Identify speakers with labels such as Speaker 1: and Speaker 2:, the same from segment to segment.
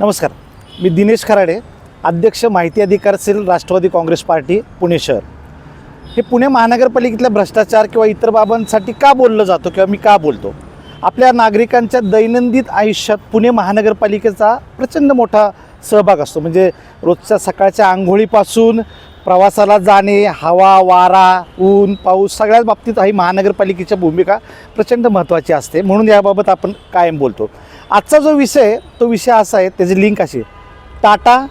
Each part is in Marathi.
Speaker 1: नमस्कार. मी दिनेश खराडे अध्यक्ष माहिती अधिकार सेल राष्ट्रवादी काँग्रेस पार्टी पुणे शहर. हे पुणे महानगरपालिकेतल्या भ्रष्टाचार किंवा इतर बाबांसाठी का बोललं जातो किंवा मी का बोलतो? आपल्या नागरिकांच्या दैनंदिन आयुष्यात पुणे महानगरपालिकेचा प्रचंड मोठा सहभाग असतो. म्हणजे रोजच्या सकाळच्या आंघोळीपासून प्रवासाला जाणे हवा वारा ऊन पाऊस सगळ्याच बाबतीत ही महानगरपालिकेची भूमिका प्रचंड महत्त्वाची असते. म्हणून याबाबत आपण कायम बोलतो. आजचा जो विषय आहे, तो विषय असा आहे त्याची लिंक अशी टाटा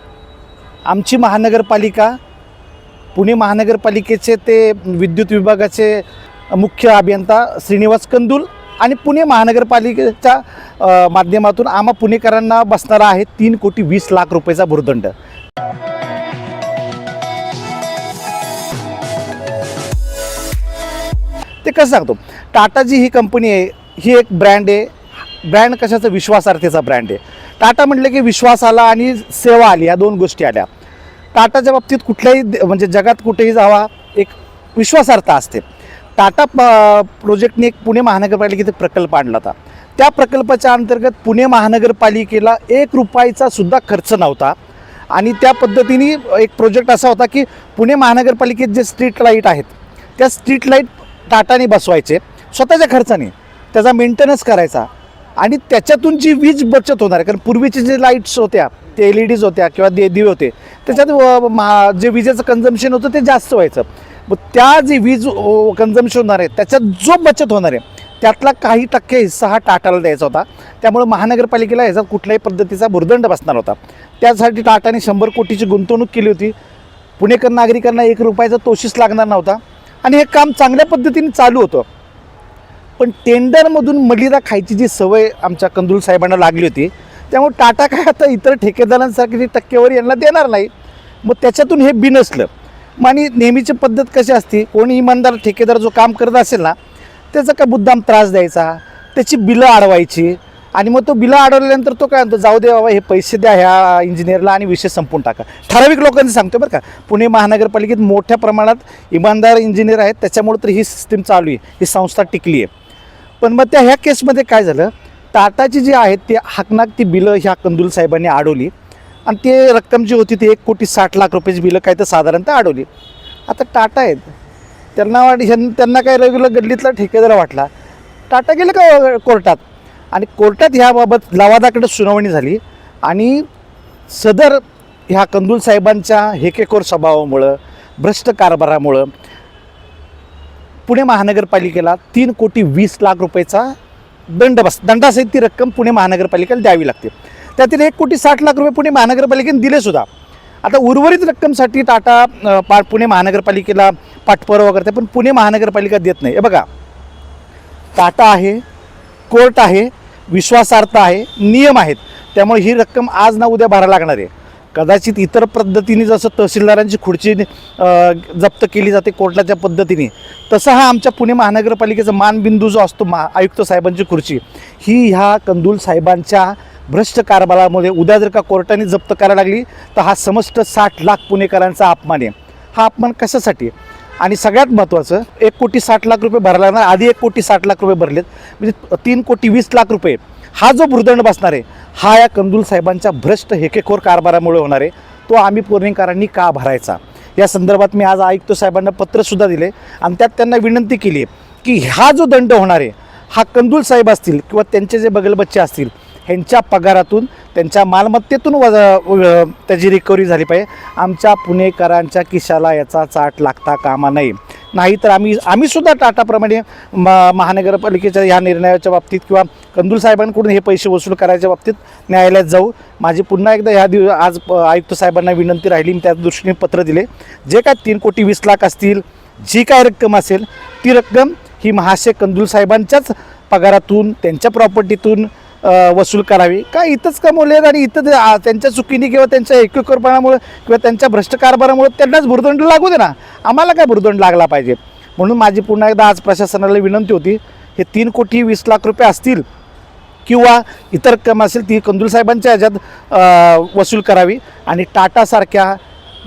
Speaker 1: आमची महानगरपालिका पुणे महानगरपालिकेचे ते विद्युत विभागाचे मुख्य अभियंता श्रीनिवास कंदूल आणि पुणे महानगरपालिकेच्या माध्यमातून आम्हा पुणेकरांना बसणारा आहे तीन कोटी वीस लाख रुपयाचा भूर्दंड. ते कसं सांगतो? टाटाची ही कंपनी आहे ही एक ब्रँड आहे. ब्रँड कशाचा? विश्वासार्थेचा ब्रँड आहे. टाटा म्हटलं की विश्वास आला आणि सेवा आली या दोन गोष्टी आल्या. टाटाच्या बाबतीत कुठल्याही म्हणजे जगात कुठेही जावा एक विश्वासार्हता असते. टाटा प- प्रोजेक्टने एक पुणे महानगरपालिकेचा प्रकल्प आणला होता. त्या प्रकल्पाच्या अंतर्गत पुणे महानगरपालिकेला एक रुपयाचा सुद्धा खर्च नव्हता. आणि त्या पद्धतीने एक प्रोजेक्ट असा होता की पुणे महानगरपालिकेत जे स्ट्रीट लाइट आहेत त्या स्ट्रीट लाइट टाटाने बसवायचे. स्वतःच्या खर्चाने. त्याचा मेंटेनन्स करायचा. आणि त्याच्यातून जी वीज बचत होणार आहे कारण पूर्वीचे जे लाईट्स होत्या ते एल ई डीज होत्या किंवा दे दिवे होते त्याच्यात व- मा जे विजेचं कन्झम्शन होतं ते जास्त व्हायचं. मग त्या जी वीज कन्झम्शन होणार आहे त्याच्यात जो बचत होणार आहे त्यातला काही टक्के हिस्सा हा टाटाला द्यायचा होता. त्यामुळे महानगरपालिकेला ह्याचा कुठल्याही पद्धतीचा भुर्दंड बसणार होता. त्यासाठी टाटाने शंभर कोटीची गुंतवणूक केली होती. पुणेकर नागरिकांना एक रुपयाचा तोशीस लागणार नव्हता. आणि हे काम चांगल्या पद्धतीने चालू होतं. पण टेंडरमधून मलिदा खायची जी सवय आमच्या कंदूल साहेबांना लागली होती त्यामुळे टाटा काय आता इतर ठेकेदारांसारखी ती टक्केवारी यांना देणार नाही मग त्याच्यातून हे बिनसलं मग आणि नेहमीची पद्धत कशी असते कोणी इमानदार ठेकेदार जो काम करत असेल ना त्याचा काय मुद्दाम त्रास द्यायचा? त्याची बिलं अडवायची. आणि मग तो बिलं अडवल्यानंतर तो काय म्हणतो जाऊ दे बाबा हे पैसे द्या ह्या इंजिनियरला आणि विषय संपून टाका. ठराविक लोकांनी सांगतो बरं का पुणे महानगरपालिकेत मोठ्या प्रमाणात इमानदार इंजिनियर आहेत त्याच्यामुळे तर ही सिस्टीम चालू आहे ही संस्था टिकली आहे. पण मग त्या ह्या केसमध्ये काय झालं? टाटाची जी आहेत ती हाकनाक ती बिलं ह्या कंदुल साहेबांनी अडवली. आणि ते रक्कम जी होती ती एक कोटी साठ लाख रुपयाची बिलं काय तर साधारणतः अडवली. आता टाटा आहेत. त्यांना वाट ह्यां त्यांना काय रेग्युलर गल्लीतला ठेकेदार वाटला. टाटा गेलं का कोर्टात? आणि कोर्टात ह्याबाबत लवादाकडे सुनावणी झाली. आणि सदर ह्या कंदूल साहेबांच्या हेकेखोर स्वभावामुळं भ्रष्ट कारभारामुळं पुणे महानगरपालिकेला तीन कोटी वीस लाख रुपयाचा दंड बस दंडासहित ती रक्कम पुणे महानगरपालिकेला द्यावी लागते. त्यातील एक कोटी साठ लाख रुपये पुणे महानगरपालिकेने दिलेसुद्धा आता उर्वरित रक्कमसाठी टाटा पा पुणे महानगरपालिकेला पाठपुरावा करते पण पुणे महानगरपालिका देत नाही. हे बघा. टाटा आहे कोर्ट आहे विश्वासार्हता आहे नियम आहेत. त्यामुळे ही रक्कम आज ना उद्या भरायला लागणार आहे. कदाचित इतर पद्धतीने जसं तहसीलदारांची खुर्ची जप्त केली जाते कोर्टाच्या पद्धतीने तसा हा आमच्या पुणे महानगरपालिकेचा मानबिंदू जो असतो मा आयुक्त साहेबांची खुर्ची ही ह्या कंदूल साहेबांच्या भ्रष्ट कारभारामध्ये उद्या जर का कोर्टाने जप्त करायला लागली तर हा समस्त साठ लाख पुणेकरांचा अपमान आहे. हा अपमान कशासाठी आणि सगळ्यात महत्त्वाचं एक कोटी साठ लाख रुपये भरायला लागणार आधी एक कोटी साठ लाख रुपये भरलेत म्हणजे तीन कोटी वीस लाख रुपये. हा जो भूर्दंड बसणार आहे हा या कंदूल साहेबांच्या भ्रष्ट हेकेखोर कारभारामुळे होणार आहे. तो आम्ही पुणेकरांनी का भरायचा? या संदर्भात मी आज आयुक्त साहेबांना पत्रसुद्धा दिले आणि त्यात त्यांना विनंती केली आहे की हा जो दंड होणार आहे हा कंदूल साहेब असतील किंवा त्यांचे जे बगलबच्चे असतील ह्यांच्या पगारातून त्यांच्या मालमत्तेतून वजा व- त्याची रिकव्हरी झाली पाहिजे. आमच्या पुणेकरांच्या किशाला याचा चाट लागता कामा नये. नाहीतर आम्ही आम्हीसुद्धा टाटाप्रमाणे म महानगरपालिकेच्या ह्या निर्णयाच्या बाबतीत किंवा कंदूल साहेबांकडून हे पैसे वसूल करायच्या बाबतीत न्यायालयात जाऊ. माझी पुन्हा एकदा ह्या दिव आज आयुक्त साहेबांना विनंती राहिली मी त्या दृष्टीने पत्र दिले. जे काय तीन कोटी वीस लाख असतील जी काय रक्कम असेल ती रक्कम ही महाशय कंदूल साहेबांच्याच पगारातून त्यांच्या प्रॉपर्टीतून वसूल करावी. का इथंच कमवले आहेत आणि इथं त्यांच्या चुकीने किंवा त्यांच्या एकीकरपणामुळे किंवा त्यांच्या भ्रष्ट कारभारामुळे त्यांनाच भुर्दंड लागू दे ना. आम्हाला काय भुर्दंड लागला पाहिजे? म्हणून माझी पुन्हा एकदा आज प्रशासनाला विनंती होती हे तीन कोटी वीस लाख रुपये असतील किंवा इतर कम असेल ती कंदुल साहेबांच्या ह्याच्यात वसूल करावी. आणि टाटासारख्या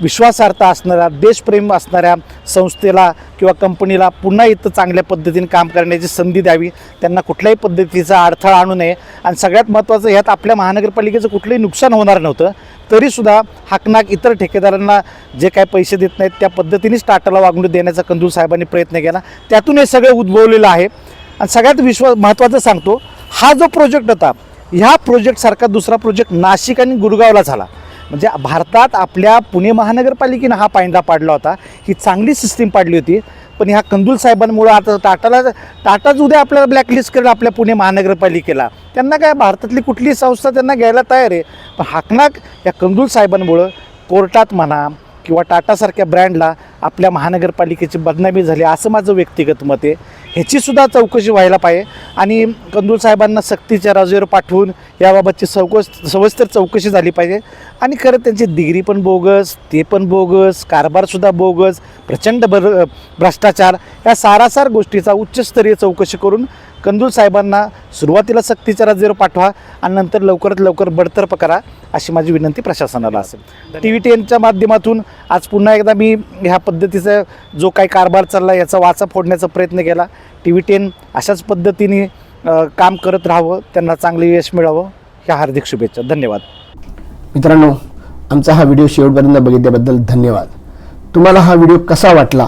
Speaker 1: विश्वासार्हता असणाऱ्या देशप्रेम असणाऱ्या संस्थेला किंवा कंपनीला पुन्हा इथं चांगल्या पद्धतीने काम करण्याची संधी द्यावी. त्यांना कुठल्याही पद्धतीचा अडथळा आणू नये. आणि सगळ्यात महत्त्वाचं ह्यात आपल्या महानगरपालिकेचं कुठलंही नुकसान होणार नव्हतं. तरीसुद्धा हाकनाक इतर ठेकेदारांना जे काय पैसे देत नाहीत त्या पद्धतीनेच टाटाला वागणूक देण्याचा कंदूल साहेबांनी प्रयत्न केला. त्यातून हे सगळं उद्भवलेलं आहे. आणि सगळ्यात विश्वास महत्त्वाचं सांगतो हा जो प्रोजेक्ट होता ह्या प्रोजेक्टसारखा दुसरा प्रोजेक्ट नाशिक आणि गुरगावला झाला. म्हणजे भारतात आपल्या पुणे महानगरपालिकेनं हा पायंडा पाडला होता. ही चांगली सिस्टीम पाडली होती. पण ह्या कंदूल साहेबांमुळं आता टाटाला टाटाच उद्या आपल्याला ब्लॅकलिस्ट करेल आपल्या पुणे महानगरपालिकेला. त्यांना काय भारतातली कुठली संस्था त्यांना घ्यायला तयार आहे. पण हाकनाक या कंदूल साहेबांमुळं कोर्टात म्हणा किंवा टाटासारख्या ब्रँडला आपल्या महानगरपालिकेची बदनामी झाली असं माझं व्यक्तिगत मत आहे. ह्याचीसुद्धा चौकशी व्हायला पाहिजे. आणि कंदूल साहेबांना सक्तीच्या राजेवर पाठवून याबाबतची चौकस सविस्तर चौकशी झाली पाहिजे. आणि खरं त्यांची डिग्री पण बोगस ते पण बोगस कारभारसुद्धा बोगस प्रचंड बर भ्रष्टाचार या सारासार गोष्टीचा उच्चस्तरीय चौकशी करून कंदूल साहेबांना सुरुवातीला सक्तीच्या राजेवर पाठवा आणि नंतर लवकरात लवकर बडतर्फ करा अशी माझी विनंती प्रशासनाला असेल. टी व्ही टेनच्या माध्यमातून आज पुन्हा एकदा मी ह्या पद्धतीचा जो काही कारभार चालला याचा वाचा फोडण्याचा प्रयत्न केला. टी व्ही टेन अशाच पद्धतीने काम करत राहावं त्यांना चांगले यश मिळावं ह्या हार्दिक शुभेच्छा. धन्यवाद.
Speaker 2: मित्रांनो आमचा हा व्हिडिओ शेवटपर्यंत बघितल्याबद्दल धन्यवाद. तुम्हाला हा व्हिडिओ कसा वाटला?